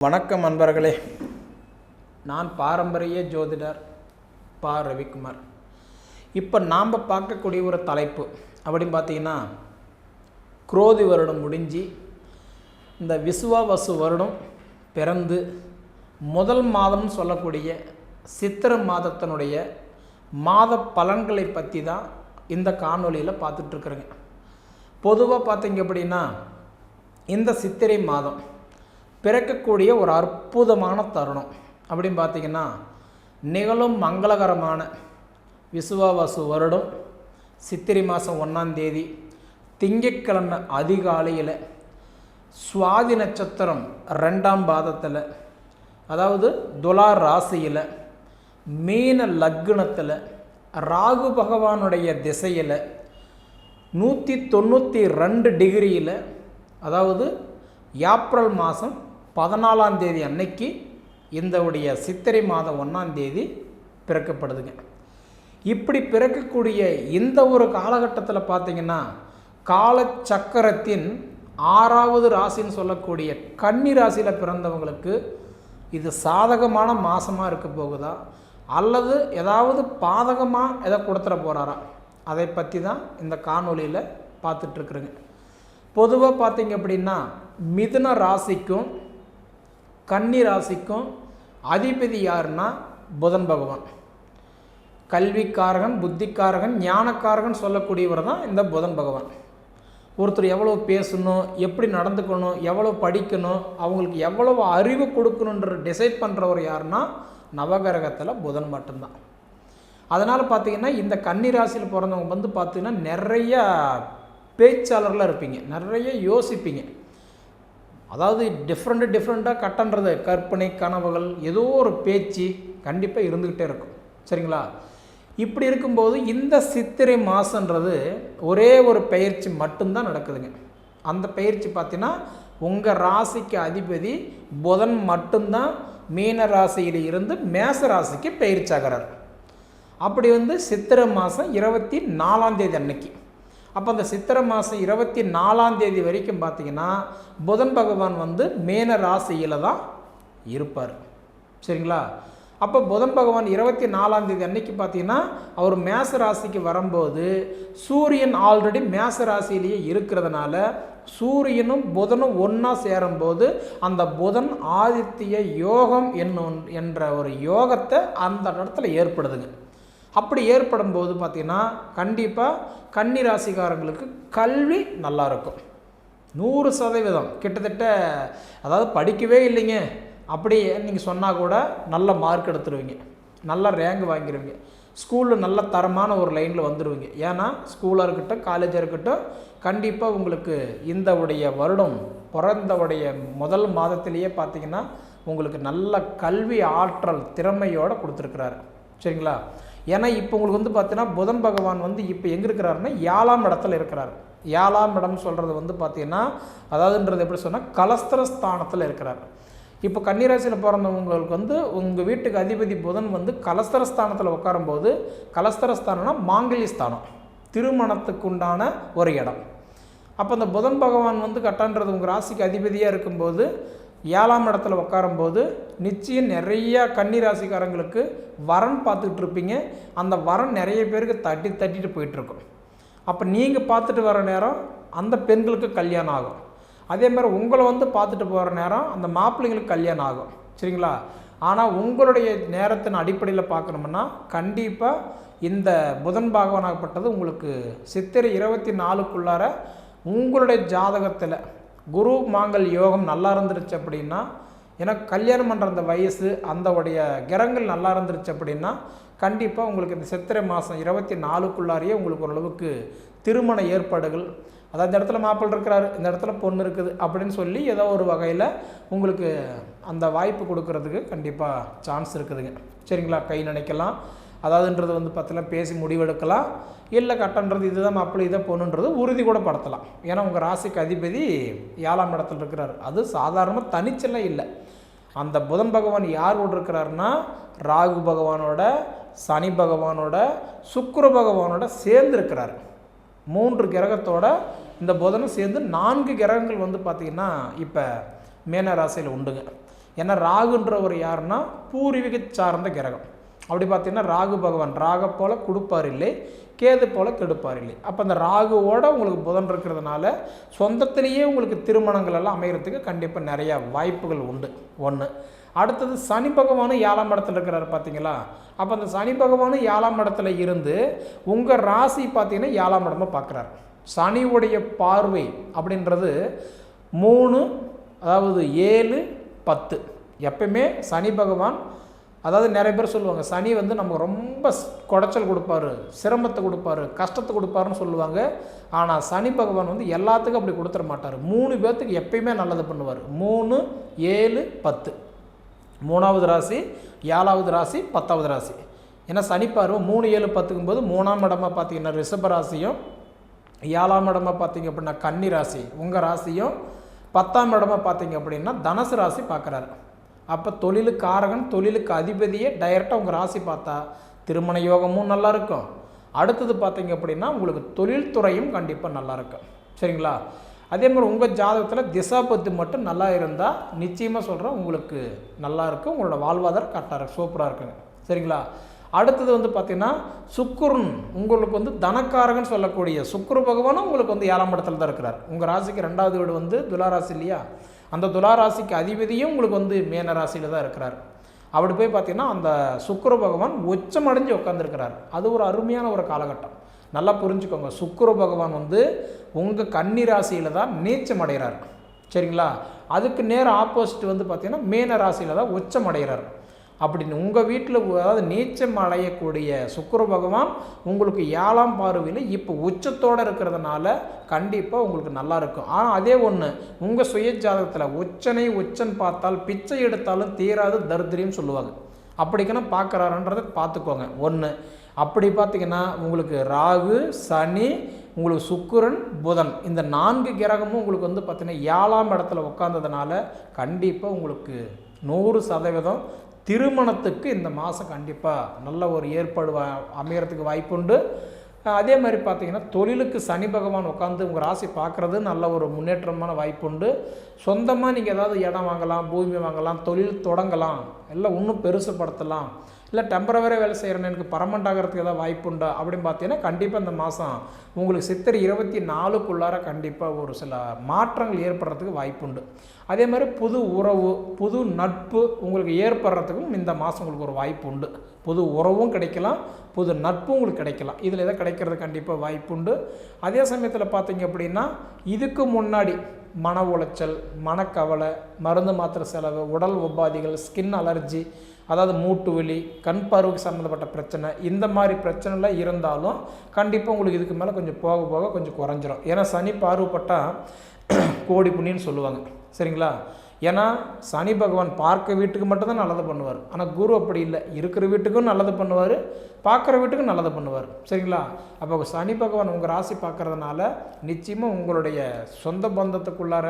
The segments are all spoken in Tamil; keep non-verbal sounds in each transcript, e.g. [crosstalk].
வணக்கம் அன்பர்களே. நான் பாரம்பரிய ஜோதிடர் பா. ரவிக்குமார். இப்போ நாம் பார்க்கக்கூடிய ஒரு தலைப்பு அப்படின்னு பார்த்தீங்கன்னா குரோதி வருடம் முடிஞ்சு இந்த விசுவாவசு வருடம் பிறந்து முதல் மாதம்னு சொல்லக்கூடிய சித்திரை மாதத்தினுடைய மாத பலன்களை பற்றி தான் இந்த காணொளியில் பார்த்துட்ருக்குறேங்க பொதுவாக பார்த்தீங்க அப்படின்னா இந்த சித்திரை மாதம் பிறக்கக்கூடிய ஒரு அற்புதமான தருணம். அப்படின்னு பார்த்தீங்கன்னா நிகழும் மங்களகரமான விசுவாவாசு வருடம் சித்திரை மாதம் ஒன்றாம் தேதி திங்கட்கிழமை அதிகாலையில் சுவாதி நட்சத்திரம் ரெண்டாம் பாதத்தில் அதாவது துலா ராசியில் மீன லக்னத்தில் ராகு பகவானுடைய திசையில் நூற்றி தொண்ணூற்றி ரெண்டு டிகிரியில் அதாவது ஏப்ரல் மாதம் பதினாலாம் தேதி அன்னைக்கு இந்தவுடைய சித்திரை மாதம் ஒன்றாம் தேதி பிறக்கப்படுதுங்க. இப்படி பிறக்கக்கூடிய இந்த ஒரு காலகட்டத்தில் பார்த்தீங்கன்னா காலச்சக்கரத்தின் ஆறாவது ராசின்னு சொல்லக்கூடிய கன்னி ராசியில் பிறந்தவங்களுக்கு இது சாதகமான மாதமாக இருக்க போகுதா? அல்லது ஏதாவது பாதகமாக எதை கொடுத்துட போகிறாரா அதை பற்றி தான் இந்த காணொளியில் பார்த்துட்ருக்குறேங்க பொதுவாக பார்த்தீங்க அப்படின்னா மிதுன ராசிக்கும் கன்னி ராசிக்கும் அதிபதி யாருன்னா புதன் பகவான். கல்விக்காரகன் புத்திக்காரகன் ஞானக்காரகன் சொல்லக்கூடியவர் தான் இந்த புதன் பகவான். ஒருத்தர் எவ்வளோ பேசணும் எப்படி நடந்துக்கணும் எவ்வளோ படிக்கணும் அவங்களுக்கு எவ்வளவு அறிவு கொடுக்கணுன்ற டிசைட் பண்ணுறவர் யாருன்னா நவகிரகத்தில் புதன் மட்டும்தான். அதனால் பார்த்திங்கன்னா இந்த கன்னி ராசியில் பிறந்தவங்க வந்து பார்த்திங்கன்னா நிறைய பேச்சாளர்களாக இருப்பீங்க. நிறைய யோசிப்பீங்க. அதாவது டிஃப்ரெண்ட்டு டிஃப்ரெண்ட்டாக கட்டன்றது. கற்பனை கனவுகள் ஏதோ ஒரு பேச்சு கண்டிப்பாக இருந்துக்கிட்டே இருக்கும். சரிங்களா? இப்படி இருக்கும்போது இந்த சித்திரை மாதன்றது ஒரே ஒரு பயிற்சி மட்டும்தான் நடக்குதுங்க. அந்த பயிற்சி பார்த்தீங்கன்னா உங்கள் ராசிக்கு அதிபதி புதன் மட்டும்தான் மீன ராசியில் இருந்து மேச ராசிக்கு பயிற்சி ஆகிறார். அப்படி வந்து சித்திரை மாதம் இருபத்தி நாலாம் தேதி அன்னைக்கு. அப்போ அந்த சித்திரை மாதம் இருபத்தி நாலாம் தேதி வரைக்கும் பார்த்தீங்கன்னா புதன் பகவான் வந்து மேன ராசியில் தான் இருப்பார். சரிங்களா? அப்போ புதன் பகவான் இருபத்தி நாலாம் தேதி அன்னைக்கு பார்த்தீங்கன்னா அவர் மேச ராசிக்கு வரும்போது சூரியன் ஆல்ரெடி மேச ராசியிலேயே இருக்கிறதுனால சூரியனும் புதனும் ஒன்றா சேரும்போது அந்த புதன் ஆதித்ய யோகம் என்னும் என்ற ஒரு யோகத்தை அந்த இடத்துல ஏற்படுதுங்க. அப்படி ஏற்படும் போது பார்த்திங்கன்னா கண்டிப்பாக கன்னி ராசிக்காரங்களுக்கு கல்வி நல்லா இருக்கும். நூறு சதவீதம். கிட்டத்தட்ட அதாவது படிக்கவே இல்லைங்க. அப்படி நீங்கள் சொன்னால் கூட நல்ல மார்க் எடுத்துருவீங்க. நல்ல ரேங்க் வாங்கிடுவீங்க ஸ்கூலில் நல்ல தரமான ஒரு லைனில் வந்துடுவீங்க ஏன்னா ஸ்கூலாக இருக்கட்டும் காலேஜாக இருக்கட்டும் கண்டிப்பாக உங்களுக்கு இந்த உடைய வருடம் பிறந்தவுடைய முதல் மாதத்திலேயே பார்த்தீங்கன்னா உங்களுக்கு நல்ல கல்வி ஆற்றல் திறமையோடு கொடுத்துருக்குறாரு. சரிங்களா? ஏன்னா இப்போ உங்களுக்கு வந்து பார்த்தீங்கன்னா புதன் பகவான் வந்து இப்போ எங்கே இருக்கிறாருன்னா ஏழாம் இடத்துல இருக்கிறார். ஏழாம் இடம் சொல்கிறது வந்து பார்த்தீங்கன்னா அதாவதுன்றது எப்படி சொன்னால் கலஸ்தரஸ்தானத்தில் இருக்கிறார். இப்போ கன்னிராசியில் பிறந்தவங்களுக்கு வந்து உங்கள் வீட்டுக்கு அதிபதி புதன் வந்து கலஸ்தர ஸ்தானத்தில் உட்காரும்போது கலஸ்தர ஸ்தானம்னா மாங்கல்ய ஸ்தானம் திருமணத்துக்கு உண்டான ஒரு இடம். அப்போ அந்த புதன் பகவான் வந்து கட்டான்றது உங்கள் ராசிக்கு அதிபதியாக இருக்கும்போது ஏழாம் இடத்துல உட்காரும்போது நிச்சயம் நிறையா கன்னி ராசிக்காரங்களுக்கு வரன் பார்த்துக்கிட்டு இருப்பீங்க அந்த வரன் நிறைய பேருக்கு தட்டி தட்டிட்டு போயிட்டுருக்கும். அப்போ நீங்கள் பார்த்துட்டு வர நேரம் அந்த பெண்களுக்கு கல்யாணம் ஆகும். அதே மாதிரி உங்களை வந்து பார்த்துட்டு போகிற நேரம் அந்த மாப்பிள்ளைங்களுக்கு கல்யாணம் ஆகும். சரிங்களா? ஆனால் உங்களுடைய நேரத்தின் அடிப்படையில் பார்க்கணும்னா கண்டிப்பாக இந்த புதன் பாகவனாகப்பட்டது உங்களுக்கு சித்திரை இருபத்தி நாலுக்குள்ளார உங்களுடைய ஜாதகத்தில் குரு மாங்கல் யோகம் நல்லா இருந்துருச்சு அப்படின்னா எனக்கு கல்யாணம் பண்ணுற அந்த வயசு அந்த உடைய கிரகங்கள் நல்லா இருந்துருச்சு அப்படின்னா கண்டிப்பாக உங்களுக்கு இந்த சித்திரை மாதம் இருபத்தி நாலுக்குள்ளாரியே உங்களுக்கு ஓரளவுக்கு திருமண ஏற்பாடுகள் அதாவது இந்த இடத்துல மாப்பிள்ளை இருக்கிறாரு இந்த இடத்துல பொண்ணு இருக்குது அப்படின்னு சொல்லி ஏதோ ஒரு வகையில் உங்களுக்கு அந்த வாய்ப்பு கொடுக்கறதுக்கு கண்டிப்பாக சான்ஸ் இருக்குதுங்க. சரிங்களா? கை நினைக்கலாம். அதாவதுன்றது வந்து பார்த்தீங்கன்னா பேசி முடிவெடுக்கலாம். இல்லை கட்டன்றது இதுதான் மாப்பிள்ளை இதை பொண்ணுன்றது உறுதி கூட படுத்தலாம். ஏன்னா உங்கள் ராசிக்கு அதிபதி ஏழாம் இடத்துல இருக்கிறார். அது சாதாரணமாக தனிச்செல்லாம் இல்லை. அந்த புதன் பகவான் யார் கூட இருக்கிறாருன்னா ராகு பகவானோட சனி பகவானோட சுக்கர பகவானோட சேர்ந்து இருக்கிறார். மூன்று கிரகத்தோட இந்த புதனும் சேர்ந்து நான்கு கிரகங்கள் வந்து பார்த்திங்கன்னா இப்போ மேன ராசியில் உண்டுங்க. ஏன்னா ராகுன்றவர் யாருன்னா பூர்வீக சார்ந்த கிரகம். அப்படி பார்த்தீங்கன்னா ராகு பகவான் ராக போல் கொடுப்பார் இல்லை கேது போல கெடுப்பார் இல்லை அப்போ அந்த ராகுவோட உங்களுக்கு புதன் இருக்கிறதுனால சொந்தத்திலேயே உங்களுக்கு திருமணங்கள் எல்லாம் அமைகிறதுக்கு கண்டிப்பாக நிறையா வாய்ப்புகள் உண்டு. ஒன்று அடுத்தது சனி பகவானும் ஏழாம் இடத்துல இருக்கிறாரு பார்த்தீங்களா? அப்போ அந்த சனி பகவானும் ஏழாம் இடத்துல இருந்து உங்கள் ராசி பார்த்தீங்கன்னா ஏழாம் இடமா பார்க்குறாரு. சனியுடைய பார்வை அப்படின்றது மூணு அதாவது ஏழு பத்து. எப்பயுமே சனி பகவான் அதாவது நிறைய பேர் சொல்லுவாங்க சனி வந்து நமக்கு ரொம்ப குடைச்சல் கொடுப்பாரு சிரமத்தை கொடுப்பாரு கஷ்டத்தை கொடுப்பாருன்னு சொல்லுவாங்க. ஆனால் சனி பகவான் வந்து எல்லாத்துக்கும் அப்படி கொடுத்துட மாட்டார். மூணு பேர்த்துக்கு எப்பயுமே நல்லது பண்ணுவார். மூணு ஏழு பத்து. மூணாவது ராசி ஏழாவது ராசி பத்தாவது ராசி. ஏன்னா சனி பார்வை மூணு ஏழு பத்துக்கும் போது மூணாம் இடமா பார்த்தீங்கன்னா ரிஷப ராசியும் ஏழாம் இடமா பார்த்தீங்க அப்படின்னா கன்னி ராசி. உங்கள் ராசியும் பத்தாம் இடமா பார்த்தீங்க அப்படின்னா தனுசு ராசி பார்க்குறாரு. அப்போ தொழிலுக்கு காரகன் தொழிலுக்கு அதிபதியே டைரெக்டாக உங்கள் ராசி பார்த்தா திருமண யோகமும் நல்லா இருக்கும் அடுத்தது பார்த்தீங்க அப்படின்னா உங்களுக்கு தொழில்துறையும் கண்டிப்பாக நல்லாயிருக்கும் சரிங்களா? அதே மாதிரி உங்கள் ஜாதகத்தில் திசாபத்து மட்டும் நல்லா இருந்தால் நிச்சயமாக சொல்கிறேன் உங்களுக்கு நல்லா இருக்கும் உங்களோட வாழ்வாதாரம் கரெக்டாக இருக்கும் சூப்பராக இருக்குங்க. சரிங்களா? அடுத்தது வந்து பார்த்தீங்கன்னா சுக்குரன் உங்களுக்கு வந்து தனக்காரகன் சொல்லக்கூடிய சுக்குரு பகவானும் உங்களுக்கு வந்து ஏழாம் இடத்துல தான் இருக்கிறார். உங்கள் ராசிக்கு ரெண்டாவது வீடு வந்து துளாராசி இல்லையா? அந்த துளாராசிக்கு அதிபதியும் உங்களுக்கு வந்து மேன ராசியில் தான் இருக்கிறார். அப்படி போய் பார்த்தீங்கன்னா அந்த சுக்கர பகவான் உச்சமடைஞ்சு உட்காந்துருக்கிறார் அது ஒரு அருமையான ஒரு காலகட்டம். நல்லா புரிஞ்சுக்கோங்க. சுக்கர பகவான் வந்து உங்கள் கன்னி ராசியில் தான் நீச்சம் அடைகிறார். சரிங்களா? அதுக்கு நேர ஆப்போசிட் வந்து பார்த்திங்கன்னா மேன ராசியில் தான் உச்சம் அடைகிறார். அப்படின்னு உங்கள் வீட்டில் அதாவது நீச்சம் அடையக்கூடிய சுக்கர பகவான் உங்களுக்கு ஏழாம் பார்வையில் இப்போ உச்சத்தோடு இருக்கிறதுனால கண்டிப்பாக உங்களுக்கு நல்லா இருக்கும். ஆனால் அதே ஒன்று உங்கள் சுய ஜாதகத்தில் உச்சனை உச்சன் பார்த்தால் பிச்சை எடுத்தாலும் தீராது தர்திரின்னு சொல்லுவாங்க. அப்படிக்கனா பார்க்குறாருன்றதை பார்த்துக்கோங்க ஒன்று அப்படி பார்த்தீங்கன்னா உங்களுக்கு ராகு சனி உங்களுக்கு சுக்குரன் புதன் இந்த நான்கு கிரகமும் உங்களுக்கு வந்து பார்த்திங்கன்னா ஏழாம் இடத்துல உட்காந்ததுனால கண்டிப்பாக உங்களுக்கு நூறு சதவீதம் திருமணத்துக்கு இந்த மாதம் கண்டிப்பாக நல்ல ஒரு ஏற்பாடு வா- அமையறதுக்கு வாய்ப்புண்டு. அதே மாதிரி பார்த்தீங்கன்னா தொழிலுக்கு சனி பகவான் உட்காந்து உங்கள் ராசி பார்க்குறது நல்ல ஒரு முன்னேற்றமான வாய்ப்புண்டு. சொந்தமாக நீங்கள் ஏதாவது இடம் வாங்கலாம் பூமி வாங்கலாம் தொழில் தொடங்கலாம் எல்லாம் இன்னும் பெருசுப்படுத்தலாம் இல்லை டெம்பரவரி வேலை செய்கிறேன்னு எனக்கு பர்மனெண்ட் ஆகிறதுக்கு ஏதாவது வாய்ப்புண்டா அப்படின்னு பார்த்தீங்கன்னா கண்டிப்பாக இந்த மாதம் உங்களுக்கு சித்திரை இருபத்தி நாலுக்குள்ளார கண்டிப்பாக ஒரு சில மாற்றங்கள் ஏற்படுறதுக்கு வாய்ப்புண்டு அதே மாதிரி புது உறவு புது நட்பு உங்களுக்கு ஏற்படுறதுக்கும் இந்த மாதம் உங்களுக்கு ஒரு வாய்ப்பு உண்டு. புது உறவும் கிடைக்கலாம் புது நட்பும் உங்களுக்கு கிடைக்கலாம். இதில் எதாவது கிடைக்கிறது கண்டிப்பாக வாய்ப்புண்டு அதே சமயத்தில் பார்த்தீங்க அப்படின்னா இதுக்கு முன்னாடி மன உளைச்சல் மனக்கவலை மருந்து மாத்திரை செலவு உடல் உபாதிகள் ஸ்கின் அலர்ஜி அதாவது மூட்டு வலி கண் பார்வைக்கு சம்மந்தப்பட்ட பிரச்சனை இந்த மாதிரி பிரச்சனைலாம் இருந்தாலும் கண்டிப்பாக உங்களுக்கு இதுக்கு மேலே கொஞ்சம் போக போக கொஞ்சம் குறைஞ்சிரும். ஏன்னா சனி பார்வைப்பட்டால் [clears throat] கோடி புண்ணின்னு சொல்லுவாங்க. சரிங்களா? ஏன்னா சனி பகவான் பார்க்க வீட்டுக்கு மட்டும்தான் நல்லது பண்ணுவார். ஆனால் குரு அப்படி இல்லை. இருக்கிற வீட்டுக்கும் நல்லது பண்ணுவார். பார்க்குற வீட்டுக்கு நல்லது பண்ணுவார். சரிங்களா? அப்போ சனி பகவான் உங்கள் ராசி பார்க்கறதுனால நிச்சயமாக உங்களுடைய சொந்த பந்தத்துக்குள்ளார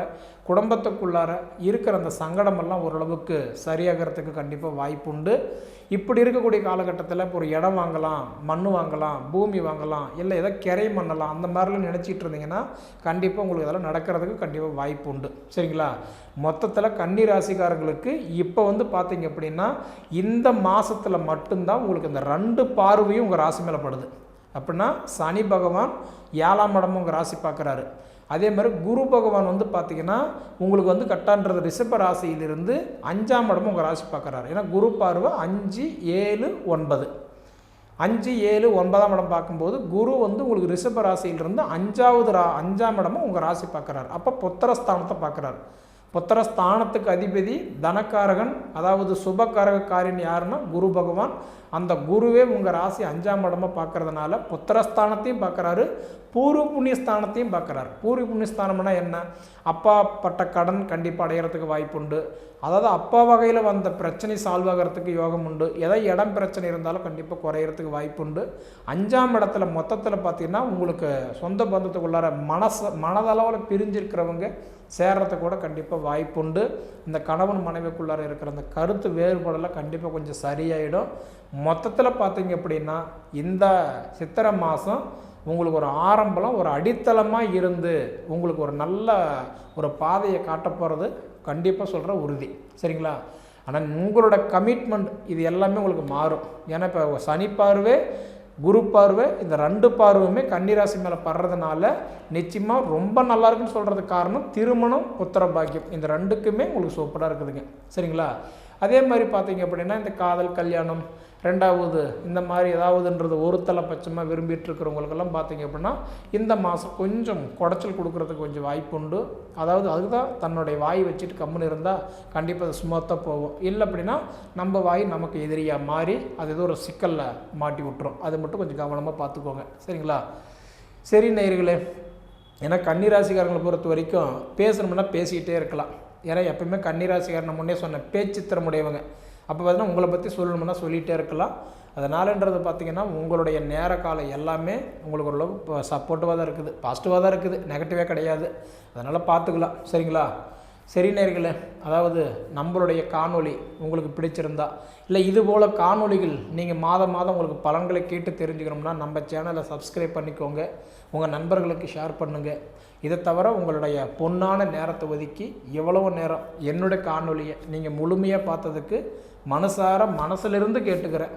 குடும்பத்துக்குள்ளார இருக்கிற அந்த சங்கடமெல்லாம் ஓரளவுக்கு சரியாகிறதுக்கு கண்டிப்பாக வாய்ப்புண்டு. இப்படி இருக்கக்கூடிய காலகட்டத்தில் இப்போ ஒரு இடம் வாங்கலாம் மண் வாங்கலாம் பூமி வாங்கலாம் இல்லை ஏதோ கிரை பண்ணலாம் அந்த மாதிரிலாம் நினச்சிட்டு இருந்தீங்கன்னா கண்டிப்பாக உங்களுக்கு இதெல்லாம் நடக்கிறதுக்கு கண்டிப்பாக வாய்ப்பு உண்டு சரிங்களா? மொத்தத்தில் கன்னி ராசிக்காரங்களுக்கு இப்போ வந்து பார்த்தீங்க அப்படின்னா இந்த மாதத்தில் மட்டும்தான் உங்களுக்கு இந்த ரெண்டு பார்வையும் உங்கள் ராசி மேலே படுது. அப்படின்னா சனி பகவான் ஏழாம் இடமும் உங்கள் ராசி பார்க்குறாரு. அதே மாதிரி குரு பகவான் வந்து பார்த்தீங்கன்னா உங்களுக்கு வந்து கட்டான்றது ரிஷப ராசியிலிருந்து அஞ்சாம் இடமும் உங்கள் ராசி பார்க்குறாரு. ஏன்னா குரு பார்வை அஞ்சு ஏழு ஒன்பது. அஞ்சு ஏழு ஒன்பதாம் இடம் பார்க்கும்போது குரு வந்து உங்களுக்கு ரிஷப ராசியிலிருந்து அஞ்சாவது ரா அஞ்சாம் இடமும் உங்கள் ராசி பார்க்குறாரு. அப்போ புத்திரஸ்தானத்தை பார்க்குறாரு. புத்திரஸ்தானத்துக்கு அதிபதி தனக்காரகன் அதாவது சுபகாரக காரியன் யாருன்னா குரு பகவான். அந்த குருவே உங்கள் ராசி அஞ்சாம் இடமா பார்க்கறதுனால புத்திரஸ்தானத்தையும் பார்க்குறாரு பூர்வ புண்ணியஸ்தானத்தையும் பார்க்குறாரு. பூர்வ புண்ணியஸ்தானம்னா என்ன? அப்பா பட்ட கடன் கண்டிப்பாக அடையிறதுக்கு வாய்ப்புண்டு அதாவது அப்பா வகையில் வந்த பிரச்சனை சால்வ் ஆகிறதுக்கு யோகம் உண்டு. எதை இடம் பிரச்சனை இருந்தாலும் கண்டிப்பாக குறையிறதுக்கு வாய்ப்பு உண்டு. அஞ்சாம் இடத்துல மொத்தத்தில் பார்த்தீங்கன்னா உங்களுக்கு சொந்த பந்தத்துக்குள்ளார மனசு மனதளவில் பிரிஞ்சிருக்கிறவங்க சேர்றதுக்கு கூட கண்டிப்பாக வாய்ப்புண்டு இந்த கணவன் மனைவிக்குள்ளார இருக்கிற அந்த கருத்து வேறுபாடெல்லாம் கண்டிப்பாக கொஞ்சம் சரியாயிடும். மொத்தத்தில் பார்த்தீங்க அப்படின்னா இந்த சித்திரை மாதம் உங்களுக்கு ஒரு ஆரம்பம் ஒரு அடித்தளமாக இருந்து உங்களுக்கு ஒரு நல்ல ஒரு பாதையை காட்ட போகிறது கண்டிப்பாக சொல்கிற உறுதி. சரிங்களா? ஆனால் உங்களோட கமிட்மெண்ட் இது எல்லாமே உங்களுக்கு மாறும். ஏன்னா இப்போ சனி பார்வை குரு பார்வை இந்த ரெண்டு பார்வையுமே கன்னிராசி மேலே படுறதுனால நிச்சயமாக ரொம்ப நல்லா இருக்குன்னு சொல்கிறதுக்கு காரணம் திருமணம் புத்திர பாக்கியம். இந்த ரெண்டுக்குமே உங்களுக்கு சூப்பராக இருக்குதுங்க. சரிங்களா? அதே மாதிரி பார்த்தீங்க அப்படின்னா இந்த காதல் கல்யாணம் ரெண்டாவது இந்த மாதிரி ஏதாவதுன்றது ஒரு தலைப்பட்சமாக விரும்பிட்டு இருக்கிறவங்களுக்கெல்லாம் பார்த்தீங்க அப்படின்னா இந்த மாதம் கொஞ்சம் குடைச்சல் கொடுக்கறதுக்கு கொஞ்சம் வாய்ப்பு உண்டு. அதாவது அதுதான் தன்னுடைய வாய் வச்சுட்டு கம்முன்னு இருந்தால் கண்டிப்பாக அது சுமத்தாக போகும். இல்லை அப்படின்னா நம்ம வாய் நமக்கு எதிரியாக மாறி அது ஏதோ ஒரு சிக்கலில் மாட்டி விட்டுரும். அது மட்டும் கொஞ்சம் கவனமாக பார்த்துக்கோங்க. சரிங்களா? சரி நேயர்களே. ஏன்னா கன்னிராசிக்காரங்களை பொறுத்த வரைக்கும் பேசணும்னா பேசிக்கிட்டே இருக்கலாம். ஏன்னா எப்பயுமே கன்னிராசிக்காரன் முன்னே சொன்ன பேச்சு திறமுடையவங்க அப்போ பார்த்தீங்கன்னா உங்களை பற்றி சொல்லணும்னா சொல்லிகிட்டே இருக்கலாம். அதனாலன்றது பார்த்திங்கன்னா உங்களுடைய நேர காலம் எல்லாமே உங்களுக்கு ஓரளவுக்கு சப்போர்ட்டிவாக தான் இருக்குது. பாசிட்டிவாக தான் இருக்குது. நெகட்டிவாக கிடையாது. அதனால் பார்த்துக்கலாம் சரிங்களா? சரி நேர்களே அதாவது நம்மளுடைய காணொளி உங்களுக்கு பிடிச்சிருந்தா இல்லை இது போல் காணொளிகள் நீங்கள் மாதம் மாதம் உங்களுக்கு பலன்களை கேட்டு தெரிஞ்சுக்கணும்னா நம்ம சேனலை சப்ஸ்கிரைப் பண்ணிக்கோங்க. உங்கள் நண்பர்களுக்கு ஷேர் பண்ணுங்கள் இதை தவிர உங்களுடைய பொன்னான நேரத்தை ஒதுக்கி எவ்வளவு நேரம் என்னுடைய காணொலியை நீங்கள் முழுமையாக பார்த்ததுக்கு மனசார மனசிலிருந்து கேட்டுக்கிறேன்.